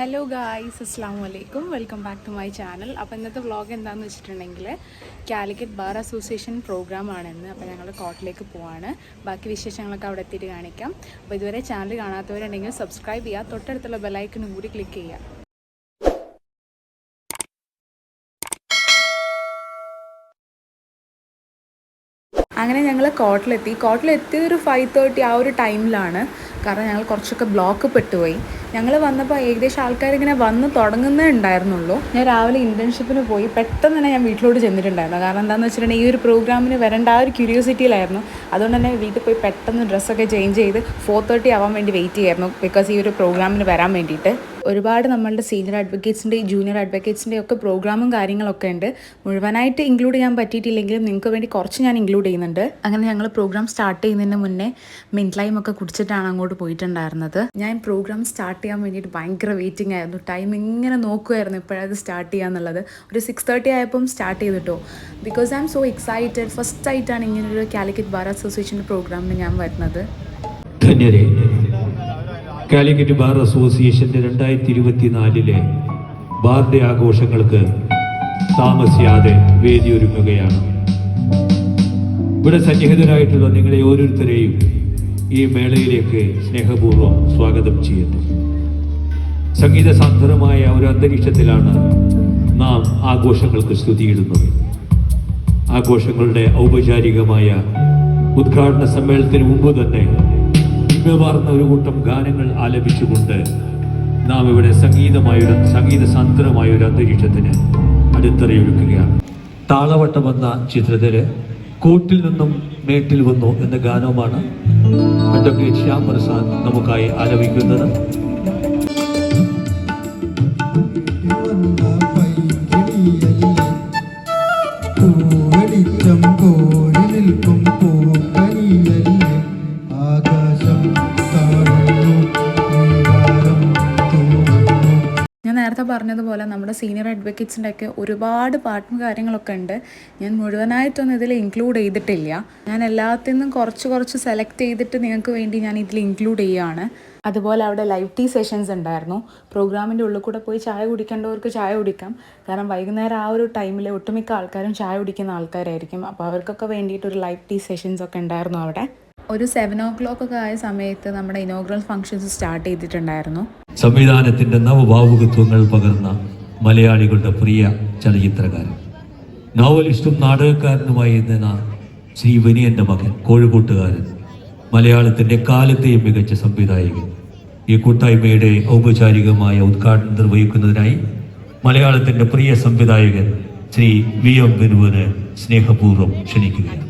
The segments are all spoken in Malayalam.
ഹലോ ഗായ്സ് അസ്സാം വലൈക്കും welcome back to my channel അപ്പോൾ ഇന്നത്തെ വ്ളോഗ് എന്താണെന്ന് വെച്ചിട്ടുണ്ടെങ്കിൽ കാലിക്കറ്റ് ബാർ അസോസിയേഷൻ പ്രോഗ്രാം ആണെന്ന്. അപ്പോൾ ഞങ്ങൾ കോട്ടിലേക്ക് പോവാണ്. ബാക്കി വിശേഷങ്ങളൊക്കെ അവിടെ എത്തിയിട്ട് കാണിക്കാം. അപ്പോൾ ഇതുവരെ ചാനൽ കാണാത്തവരുണ്ടെങ്കിൽ സബ്സ്ക്രൈബ് ചെയ്യുക. തൊട്ടടുത്തുള്ള ബെലൈക്കനും കൂടി ക്ലിക്ക് ചെയ്യുക. അങ്ങനെ ഞങ്ങൾ കോട്ടിലെത്തി കോട്ടിലെത്തിയത് ഒരു ഫൈവ് തേർട്ടി ആ ഒരു ടൈമിലാണ് കാരണം ഞങ്ങൾ കുറച്ചൊക്കെ ബ്ലോക്ക് പെട്ടുപോയി. ഞങ്ങൾ വന്നപ്പോൾ ഏകദേശം ആൾക്കാരിങ്ങനെ വന്ന് തുടങ്ങുന്നേ ഉണ്ടായിരുന്നുള്ളൂ. ഞാൻ രാവിലെ ഇന്റേൺഷിപ്പിന് പോയി പെട്ടെന്ന് തന്നെ ഞാൻ വീട്ടിലോട്ട് ചെന്നിട്ടുണ്ടായിരുന്നു. കാരണം എന്താണെന്ന് വെച്ചിട്ടുണ്ടെങ്കിൽ ഈ ഒരു പ്രോഗ്രാമിന് വരേണ്ട ആ ഒരു ക്യൂരിയോസിറ്റിയിലായിരുന്നു അതുകൊണ്ട് തന്നെ വീട്ടിൽ പോയി പെട്ടെന്ന് ഡ്രസ്സൊക്കെ ചേഞ്ച് ചെയ്ത് ഫോർ തേർട്ടി ആവാൻ വേണ്ടി വെയിറ്റ് ചെയ്യായിരുന്നു. ബിക്കോസ് ഈ ഒരു പ്രോഗ്രാമിന് വരാൻ വേണ്ടിയിട്ട്. ഒരുപാട് നമ്മളുടെ സീനിയർ അഡ്വക്കേറ്റ്സിന്റെ ജൂനിയർ അഡ്വക്കേറ്റ്സിന്റെ ഒക്കെ പ്രോഗ്രാമും കാര്യങ്ങളൊക്കെ ഉണ്ട്. മുഴുവനായിട്ട് ഇൻക്ലൂഡ് ചെയ്യാൻ പറ്റിയിട്ടില്ലെങ്കിലും നിങ്ങൾക്ക് വേണ്ടി കുറച്ച് ഞാൻ ഇൻക്ലൂഡ് ചെയ്യുന്നുണ്ട്. അങ്ങനെ ഞങ്ങൾ പ്രോഗ്രാം സ്റ്റാർട്ട് ചെയ്യുന്നതിന് മുന്നേ മിന്റ് ഒക്കെ കുടിച്ചിട്ടാണ് അങ്ങോട്ട് പോയിട്ടുണ്ടായിരുന്നത്. ഞാൻ പ്രോഗ്രാം സ്റ്റാർട്ട് ചെയ്യാൻ വേണ്ടിയിട്ട് ഭയങ്കര വെയിറ്റിംഗ് ആയിരുന്നു. ടൈം ഇങ്ങനെ നോക്കുമായിരുന്നു ഇപ്പോഴത് സ്റ്റാർട്ട് ചെയ്യാന്നുള്ളത്. ഒരു സിക്സ് തേർട്ടി ആയപ്പം സ്റ്റാർട്ട് ചെയ്തിട്ടോ. Because I'm so excited first ആയിട്ടാണ് ഇങ്ങനൊരു കാലിക്കറ്റ് ബാർ അസോസിയേഷന്റെ പ്രോഗ്രാമിന് ഞാൻ വരുന്നത്. ധന്യരെ കാലിക്കറ്റ് ബാർ അസോസിയേഷന്റെ രണ്ടായിരത്തി ഇരുപത്തിനാലിലെ ബാറിന്റെ ആഘോഷങ്ങൾക്ക് താമസിയാതെ വേദിയൊരുങ്ങുകയാണ്. ഇവിടെ സന്നിഹിതരായിട്ടുള്ള നിങ്ങളെ ഓരോരുത്തരെയും ഈ മേളയിലേക്ക് സ്നേഹപൂർവം സ്വാഗതം ചെയ്യുന്നു. സംഗീത സാന്ദ്രമായ ഒരു അന്തരീക്ഷത്തിലാണ് നാം ആഘോഷങ്ങൾക്ക് സ്തുതിയിടുന്നത്. ആഘോഷങ്ങളുടെ ഔപചാരികമായ ഉദ്ഘാടന സമ്മേളനത്തിന് മുമ്പ് തന്നെ ഇമ്പമാർന്ന ഒരു കൂട്ടം ഗാനങ്ങൾ ആലപിച്ചുകൊണ്ട് നാം ഇവിടെ സംഗീതമായൊരു സംഗീത സാന്ദ്രമായ ഒരു അന്തരീക്ഷത്തിന് അടിത്തറയൊരുക്കുകയാണ്. താളവട്ടം എന്ന ചിത്രത്തിൽ കൂട്ടിൽ നിന്നും മേട്ടിൽ വന്നു എന്ന ഗാനവുമാണ് അഡ്വക്കേറ്റ് ശ്യാം പ്രസാദ് നമുക്കായി ആലപിക്കുന്നത്. നേരത്തെ പറഞ്ഞതുപോലെ നമ്മുടെ സീനിയർ അഡ്വക്കേറ്റ്സിന്റെ ഒക്കെ ഒരുപാട് പാട്ടും കാര്യങ്ങളൊക്കെ ഉണ്ട്. ഞാൻ മുഴുവനായിട്ടൊന്നും ഇതിൽ ഇൻക്ലൂഡ് ചെയ്തിട്ടില്ല. ഞാൻ എല്ലാത്തിൽ നിന്നും കുറച്ച് കുറച്ച് സെലക്ട് ചെയ്തിട്ട് നിങ്ങൾക്ക് വേണ്ടി ഞാൻ ഇതിൽ ഇൻക്ലൂഡ് ചെയ്യുകയാണ്. അതുപോലെ അവിടെ ലൈവ് ടീ സെഷൻസ് ഉണ്ടായിരുന്നു. പ്രോഗ്രാമിന്റെ ഉള്ളിൽ കൂടെ പോയി ചായ കുടിക്കേണ്ടവർക്ക് ചായ കുടിക്കാം. കാരണം വൈകുന്നേരം ആ ഒരു ടൈമിൽ ഒട്ടുമിക്ക ആൾക്കാരും ചായ കുടിക്കുന്ന ആൾക്കാരായിരിക്കും. അപ്പോൾ അവർക്കൊക്കെ വേണ്ടിയിട്ട് ഒരു ലൈവ് ടീ സെഷൻസ് ഒക്കെ ഉണ്ടായിരുന്നു അവിടെ. ഒരു സെവൻ ഓ ക്ലോക്ക് ഒക്കെ ആയ സമയത്ത് നമ്മുടെ ഇനോഗ്രൽ ഫംഗ്ഷൻസ് സ്റ്റാർട്ട് ചെയ്തിട്ടുണ്ടായിരുന്നു. സംവിധാനത്തിന്റെ നവഭാവുകത്വങ്ങൾ പകർന്ന മലയാളികളുടെ പ്രിയ ചലച്ചിത്രകാരൻ. നോവലിസ്റ്റും നാടകക്കാരനുമായി എന്ന ശ്രീ വിനിയന്റെ മകൻ കോഴിക്കോട്ടുകാരൻ മലയാളത്തിന്റെ കാലത്തെയും മികച്ച സംവിധായകൻ. ഈ കൂട്ടായ്മയുടെ ഔപചാരികമായ ഉദ്ഘാടനം നിർവഹിക്കുന്നതിനായി മലയാളത്തിന്റെ പ്രിയ സംവിധായകൻ ശ്രീ വി എം ബിനുവിന് സ്നേഹപൂർവം ക്ഷണിക്കുകയാണ്.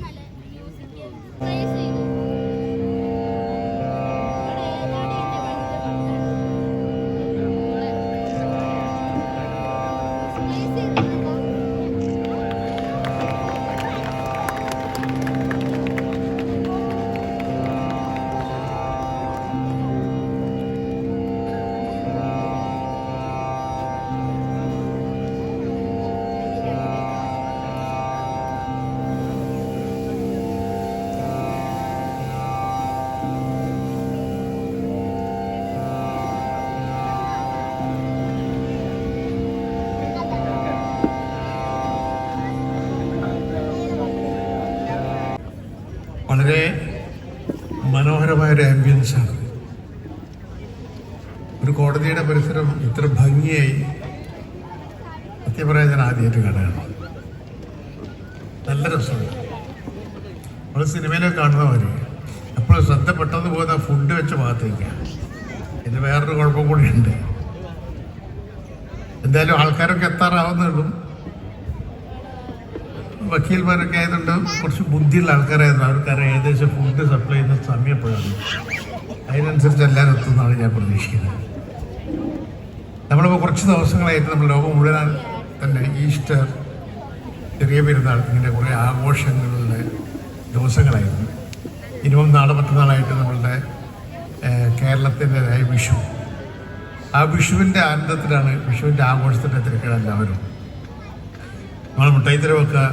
മനോഹരമായ ഒരു ആംബിയൻസാണ് ഒരു കോടതിയുടെ പരിസരം ഇത്ര ഭംഗിയായി സത്യം ഞാൻ ആദ്യമായിട്ട് കാണുകയാണ് നല്ല രസമുണ്ട്. നമ്മൾ സിനിമയിലൊക്കെ കാണുന്ന അപ്പോൾ ശ്രദ്ധ പെട്ടെന്ന് പോകുന്ന ഫുഡ് വെച്ച് ഭാഗത്തേക്കാണ് ഇത് വേറൊരു കുഴപ്പം ഉണ്ട്. എന്തായാലും ആൾക്കാരൊക്കെ എത്താറാവുന്നുള്ളൂ വക്കീൽമാരൊക്കെ ആയതുകൊണ്ട് കുറച്ച് ബുദ്ധിയുള്ള ആൾക്കാരായിരുന്നു. അവർക്കറിയാം ഏകദേശം ഫുഡ് സപ്ലൈ ചെയ്യുന്ന സമയം എപ്പോഴാണ്. അതിനനുസരിച്ച് എല്ലാവരും എത്തുന്നതാണ് ഞാൻ പ്രതീക്ഷിക്കുന്നത്. നമ്മളിപ്പോൾ കുറച്ച് ദിവസങ്ങളായിട്ട് നമ്മൾ ലോകം മുഴുവൻ തന്നെ ഈസ്റ്റർ ചെറിയ പെരുന്നാൾ ഇങ്ങനെ കുറേ ആഘോഷങ്ങളുടെ ദിവസങ്ങളായിരുന്നു. ഇനിയും നാളെ മറ്റന്നാളായിട്ട് നമ്മളുടെ കേരളത്തിന്റെതായ വിഷു. ആ വിഷുവിന്റെ ആനന്ദത്തിലാണ് വിഷുവിന്റെ ആഘോഷത്തിന്റെ തിരക്കുകൾ എല്ലാവരും. നമ്മൾ മുട്ടായിത്തരവൊക്കെ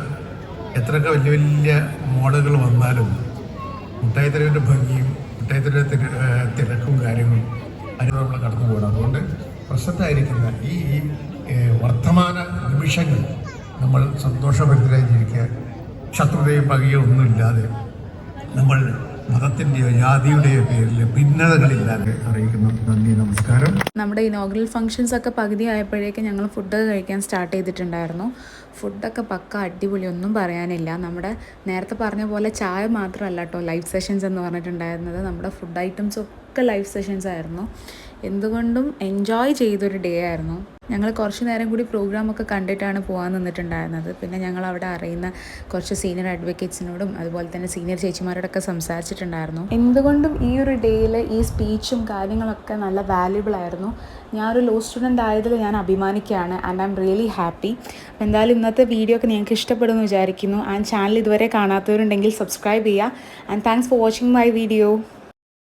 എത്രയൊക്കെ വലിയ വലിയ മോഡലുകൾ വന്നാലും മുട്ടായിത്തെരുവിന്റെ ഭംഗിയും മുട്ടായിത്തരവിന്റെ തിരക്കും കാര്യങ്ങളും അതിന് നമ്മൾ കടന്നു പോകണം. അതുകൊണ്ട് പ്രസക്തമായിരിക്കുന്ന ഈ ഈ, വർത്തമാന നിമിഷങ്ങൾ നമ്മൾ സന്തോഷഭരിതരായി ജീവിക്കുക ശത്രുതയും പകയോ ഒന്നുമില്ലാതെ നമ്മൾ മതത്തിന്റെയോ ജാതിയുടെയോ പേരിൽ ഭിന്നതകളില്ലാതെ അറിയിക്കുന്നു. നന്ദി നമസ്കാരം. നമ്മുടെ ഇനോഗ്രൽ ഫംഗ്ഷൻസ് ഒക്കെ പകുതി ആയപ്പോഴേക്കും ഞങ്ങൾ ഫുഡ് കഴിക്കാൻ സ്റ്റാർട്ട് ചെയ്തിട്ടുണ്ടായിരുന്നു. ഫുഡൊക്കെ പക്ക അടിപൊളി ഒന്നും പറയാനില്ല. നമ്മുടെ നേരത്തെ പറഞ്ഞ പോലെ ചായ മാത്രമല്ല കേട്ടോ ലൈവ് സെഷൻസ് എന്ന് പറഞ്ഞിട്ടുണ്ടായിരുന്നത്. നമ്മുടെ ഫുഡ് ഐറ്റംസ് ഒക്കെ ലൈവ് സെഷൻസ് ആയിരുന്നു. എന്തുകൊണ്ടും എൻജോയ് ചെയ്തൊരു ഡേ ആയിരുന്നു. ഞങ്ങൾ കുറച്ച് നേരം കൂടി പ്രോഗ്രാമൊക്കെ കണ്ടിട്ടാണ് പോകാൻ നിന്നിട്ടുണ്ടായിരുന്നത്. പിന്നെ ഞങ്ങൾ അവിടെ അറിയുന്ന കുറച്ച് സീനിയർ അഡ്വക്കേറ്റ്സിനോടും അതുപോലെ തന്നെ സീനിയർ ചേച്ചിമാരോടൊക്കെ സംസാരിച്ചിട്ടുണ്ടായിരുന്നു. എന്തുകൊണ്ടും ഈ ഒരു ഡേയിൽ ഈ സ്പീച്ചും കാര്യങ്ങളൊക്കെ നല്ല വാല്യുബിൾ ആയിരുന്നു. ഞാനൊരു ലോ സ്റ്റുഡന്റ് ആയതിൽ ഞാൻ അഭിമാനിക്കുകയാണ് and I'm really happy എന്തായാലും ഇന്നത്തെ വീഡിയോ ഒക്കെ നിങ്ങൾക്ക് ഇഷ്ടപ്പെടുമെന്ന് വിചാരിക്കുന്നു. ആൻഡ് ചാനൽ ഇതുവരെ കാണാത്തവരുണ്ടെങ്കിൽ സബ്സ്ക്രൈബ് ചെയ്യുക. And thanks for watching my video